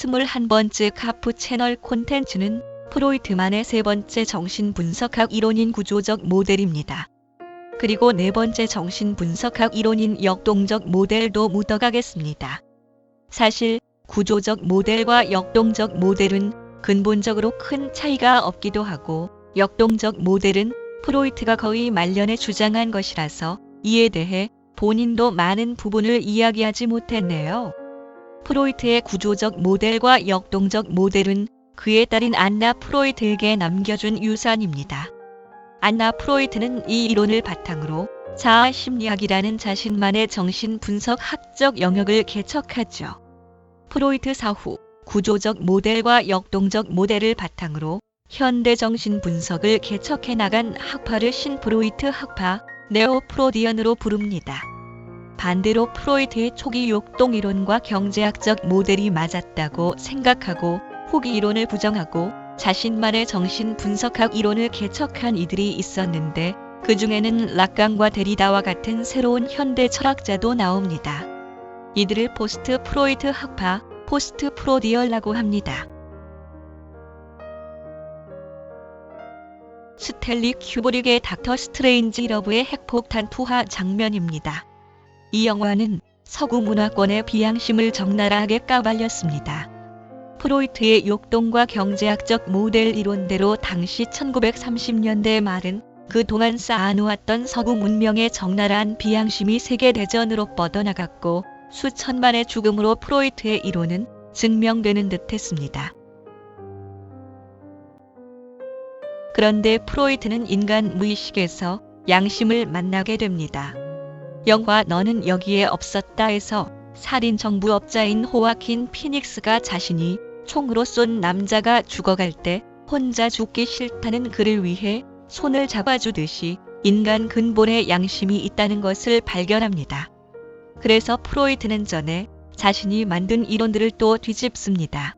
21번째 카프 채널 콘텐츠는 프로이트만의 세 번째 정신분석학 이론인 구조적 모델입니다. 그리고 네 번째 정신분석학 이론인 역동적 모델도 묻어가겠습니다. 사실 구조적 모델과 역동적 모델은 근본적으로 큰 차이가 없기도 하고 역동적 모델은 프로이트가 거의 말년에 주장한 것이라서 이에 대해 본인도 많은 부분을 이야기하지 못했네요. 프로이트의 구조적 모델과 역동적 모델은 그의 딸인 안나 프로이트에게 남겨준 유산입니다. 안나 프로이트는 이 이론을 바탕으로 자아 심리학이라는 자신만의 정신 분석 학적 영역을 개척하죠. 프로이트 사후 구조적 모델과 역동적 모델을 바탕으로 현대 정신 분석을 개척해 나간 학파를 신프로이트 학파, 네오 프로디언으로 부릅니다. 반대로 프로이트의 초기 욕동 이론과 경제학적 모델이 맞았다고 생각하고 후기 이론을 부정하고 자신만의 정신 분석학 이론을 개척한 이들이 있었는데 그 중에는 락강과 데리다와 같은 새로운 현대 철학자도 나옵니다. 이들을 포스트 프로이트 학파, 포스트 프로디얼라고 합니다. 스텔리 큐브릭의 닥터 스트레인지 러브의 핵폭탄 투하 장면입니다. 이 영화는 서구 문화권의 비양심을 적나라하게 까발렸습니다. 프로이트의 욕동과 경제학적 모델 이론대로 당시 1930년대 말은 그동안 쌓아놓았던 서구 문명의 적나라한 비양심이 세계대전으로 뻗어나갔고 수천만의 죽음으로 프로이트의 이론은 증명되는 듯 했습니다. 그런데 프로이트는 인간 무의식에서 양심을 만나게 됩니다. 영화 너는 여기에 없었다에서 살인 정부업자인 호아킨 피닉스가 자신이 총으로 쏜 남자가 죽어갈 때 혼자 죽기 싫다는 그를 위해 손을 잡아주듯이 인간 근본의 양심이 있다는 것을 발견합니다. 그래서 프로이트는 전에 자신이 만든 이론들을 또 뒤집습니다.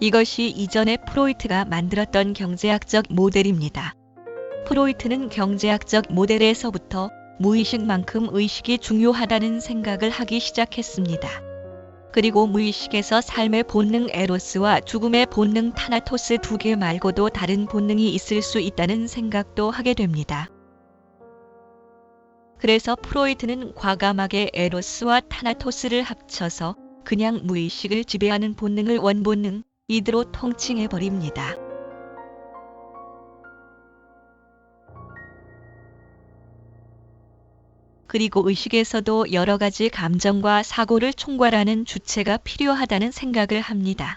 이것이 이전에 프로이트가 만들었던 경제학적 모델입니다. 프로이트는 경제학적 모델에서부터 무의식만큼 의식이 중요하다는 생각을 하기 시작했습니다. 그리고 무의식에서 삶의 본능 에로스와 죽음의 본능 타나토스 두 개 말고도 다른 본능이 있을 수 있다는 생각도 하게 됩니다. 그래서 프로이트는 과감하게 에로스와 타나토스를 합쳐서 그냥 무의식을 지배하는 본능을 원본능, 이대로 통칭해 버립니다. 그리고 의식에서도 여러 가지 감정과 사고를 총괄하는 주체가 필요하다는 생각을 합니다.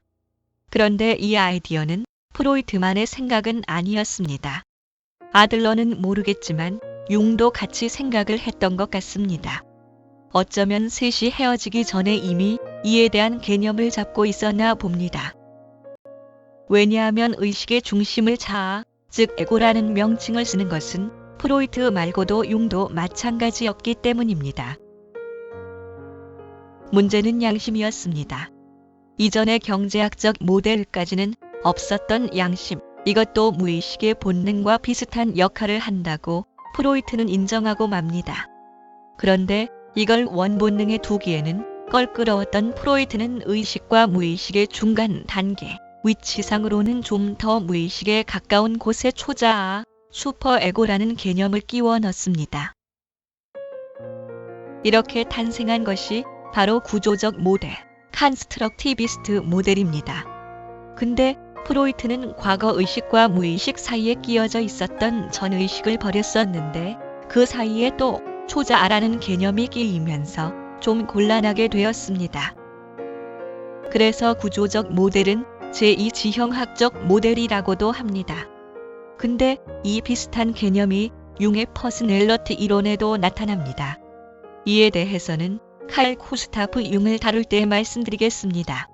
그런데 이 아이디어는 프로이트만의 생각은 아니었습니다. 아들러는 모르겠지만 융도 같이 생각을 했던 것 같습니다. 어쩌면 셋이 헤어지기 전에 이미 이에 대한 개념을 잡고 있었나 봅니다. 왜냐하면 의식의 중심을 자아, 즉 에고라는 명칭을 쓰는 것은 프로이트 말고도 융도 마찬가지였기 때문입니다. 문제는 양심이었습니다. 이전의 경제학적 모델까지는 없었던 양심, 이것도 무의식의 본능과 비슷한 역할을 한다고 프로이트는 인정하고 맙니다. 그런데 이걸 원본능에 두기에는 껄끄러웠던 프로이트는 의식과 무의식의 중간 단계, 위치상으로는 좀 더 무의식에 가까운 곳에 초자아, 슈퍼에고라는 개념을 끼워 넣습니다. 이렇게 탄생한 것이 바로 구조적 모델, 칸스트럭티비스트 모델입니다. 근데 프로이트는 과거 의식과 무의식 사이에 끼어져 있었던 전의식을 버렸었는데 그 사이에 또 초자아라는 개념이 끼이면서 좀 곤란하게 되었습니다. 그래서 구조적 모델은 제2지형학적 모델이라고도 합니다. 근데 이 비슷한 개념이 융의 퍼스넬러트 이론에도 나타납니다. 이에 대해서는 칼 코스타프 융을 다룰 때 말씀드리겠습니다.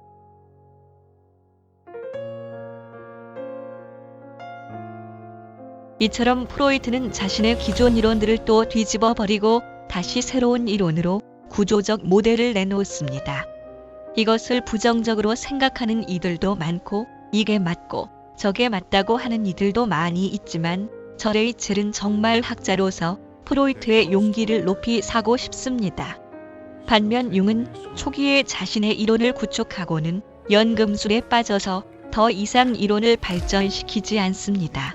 이처럼 프로이트는 자신의 기존 이론들을 또 뒤집어 버리고 다시 새로운 이론으로 구조적 모델을 내놓습니다. 이것을 부정적으로 생각하는 이들도 많고 이게 맞고 저게 맞다고 하는 이들도 많이 있지만 저 레이첼은 정말 학자로서 프로이트의 용기를 높이 사고 싶습니다. 반면 융은 초기에 자신의 이론을 구축하고는 연금술에 빠져서 더 이상 이론을 발전시키지 않습니다.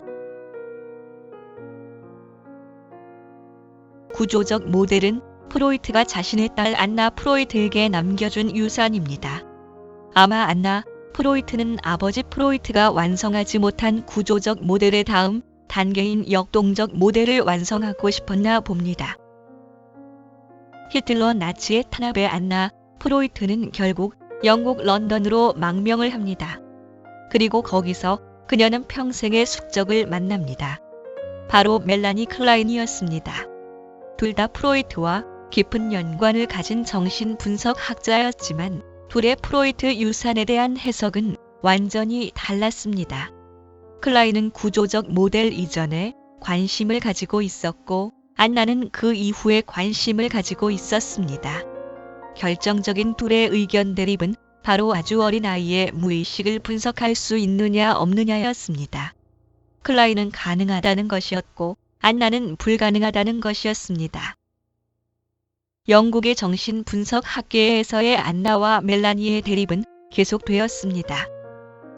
구조적 모델은 프로이트가 자신의 딸 안나 프로이트에게 남겨준 유산입니다. 아마 안나 프로이트는 아버지 프로이트가 완성하지 못한 구조적 모델의 다음 단계인 역동적 모델을 완성하고 싶었나 봅니다. 히틀러 나치의 탄압에 안나 프로이트는 결국 영국 런던으로 망명을 합니다. 그리고 거기서 그녀는 평생의 숙적을 만납니다. 바로 멜라니 클라인이었습니다. 둘 다 프로이트와 깊은 연관을 가진 정신 분석 학자였지만 둘의 프로이트 유산에 대한 해석은 완전히 달랐습니다. 클라인은 구조적 모델 이전에 관심을 가지고 있었고 안나는 그 이후에 관심을 가지고 있었습니다. 결정적인 둘의 의견 대립은 바로 아주 어린 아이의 무의식을 분석할 수 있느냐 없느냐였습니다. 클라인은 가능하다는 것이었고 안나는 불가능하다는 것이었습니다. 영국의 정신 분석 학계에서의 안나와 멜라니의 대립은 계속되었습니다.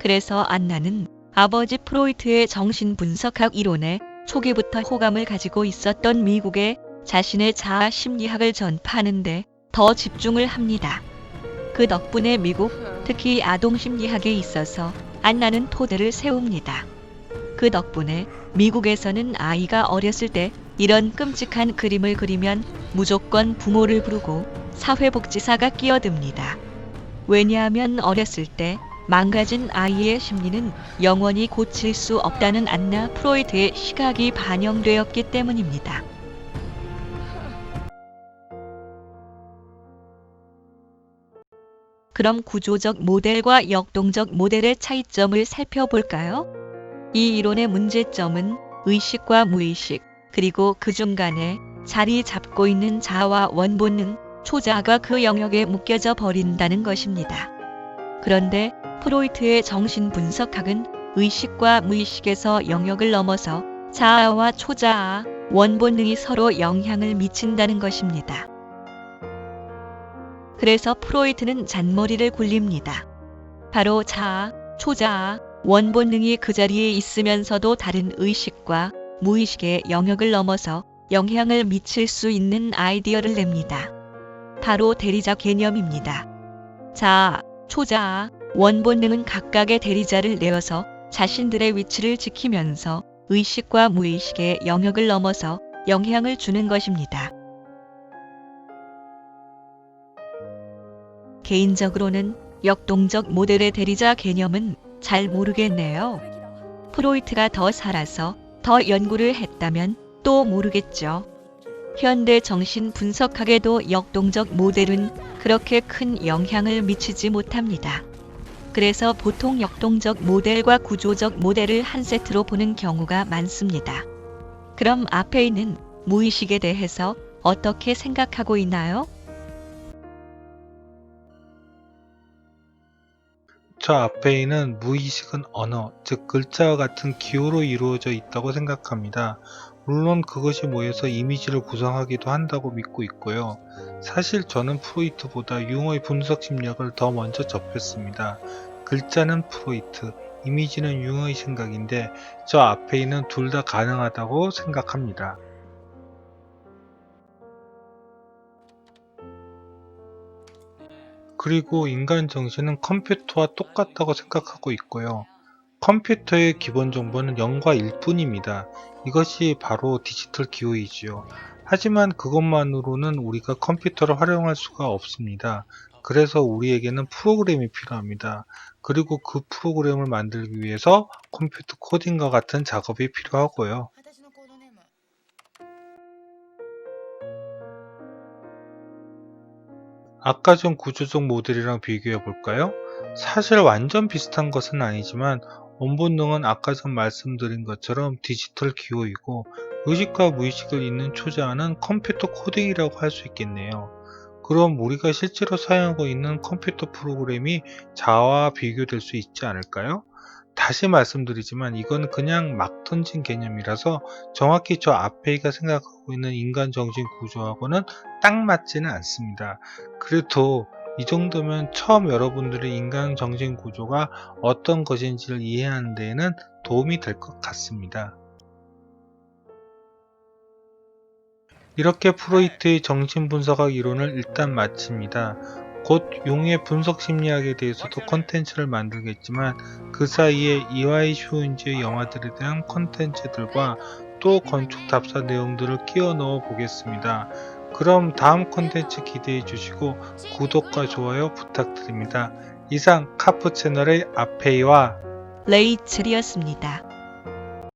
그래서 안나는 아버지 프로이트의 정신 분석학 이론에 초기부터 호감을 가지고 있었던 미국에 자신의 자아 심리학을 전파하는데 더 집중을 합니다. 그 덕분에 미국, 특히 아동 심리학에 있어서 안나는 토대를 세웁니다. 그 덕분에 미국에서는 아이가 어렸을 때 이런 끔찍한 그림을 그리면 무조건 부모를 부르고 사회복지사가 끼어듭니다. 왜냐하면 어렸을 때 망가진 아이의 심리는 영원히 고칠 수 없다는 안나 프로이트의 시각이 반영되었기 때문입니다. 그럼 구조적 모델과 역동적 모델의 차이점을 살펴볼까요? 이 이론의 문제점은 의식과 무의식, 그리고 그 중간에 자리 잡고 있는 자아와 원본능, 초자아가 그 영역에 묶여져 버린다는 것입니다. 그런데 프로이트의 정신 분석학은 의식과 무의식에서 영역을 넘어서 자아와 초자아, 원본능이 서로 영향을 미친다는 것입니다. 그래서 프로이트는 잔머리를 굴립니다. 바로 자아, 초자아, 원본능이 그 자리에 있으면서도 다른 의식과 무의식의 영역을 넘어서 영향을 미칠 수 있는 아이디어를 냅니다. 바로 대리자 개념입니다. 자아, 초자아, 원본능은 각각의 대리자를 내어서 자신들의 위치를 지키면서 의식과 무의식의 영역을 넘어서 영향을 주는 것입니다. 개인적으로는 역동적 모델의 대리자 개념은 잘 모르겠네요. 프로이트가 더 살아서 더 연구를 했다면 또 모르겠죠. 현대 정신 분석학에도 역동적 모델은 그렇게 큰 영향을 미치지 못합니다. 그래서 보통 역동적 모델과 구조적 모델을 한 세트로 보는 경우가 많습니다. 그럼 앞에 있는 무의식에 대해서 어떻게 생각하고 있나요? 저 앞에 있는 무의식은 언어, 즉 글자와 같은 기호로 이루어져 있다고 생각합니다. 물론 그것이 모여서 이미지를 구성하기도 한다고 믿고 있고요. 사실 저는 프로이트보다 융의 분석 심리학을 더 먼저 접했습니다. 글자는 프로이트, 이미지는 융의 생각인데 저 앞에 있는 둘 다 가능하다고 생각합니다. 그리고 인간 정신은 컴퓨터와 똑같다고 생각하고 있고요. 컴퓨터의 기본 정보는 0과 1뿐입니다. 이것이 바로 디지털 기호이지요. 하지만 그것만으로는 우리가 컴퓨터를 활용할 수가 없습니다. 그래서 우리에게는 프로그램이 필요합니다. 그리고 그 프로그램을 만들기 위해서 컴퓨터 코딩과 같은 작업이 필요하고요. 아까 전 구조적 모델이랑 비교해 볼까요? 사실 완전 비슷한 것은 아니지만 원본능은 아까 전 말씀드린 것처럼 디지털 기호이고 의식과 무의식을 잇는 초자는 컴퓨터 코딩이라고 할 수 있겠네요. 그럼 우리가 실제로 사용하고 있는 컴퓨터 프로그램이 자아와 비교될 수 있지 않을까요? 다시 말씀드리지만 이건 그냥 막 던진 개념이라서 정확히 저 앞에이가 생각하고 있는 인간 정신 구조하고는 딱 맞지는 않습니다. 그래도 이 정도면 처음 여러분들의 인간 정신 구조가 어떤 것인지를 이해하는 데에는 도움이 될 것 같습니다. 이렇게 프로이트의 정신분석학 이론을 일단 마칩니다. 곧 용의 분석 심리학에 대해서도 컨텐츠를 만들겠지만 그 사이에 이와이 쇼인지의 영화들에 대한 컨텐츠들과 또 건축 답사 내용들을 끼워 넣어 보겠습니다. 그럼 다음 컨텐츠 기대해 주시고 구독과 좋아요 부탁드립니다. 이상 카프 채널의 아페이와 레이첼이었습니다.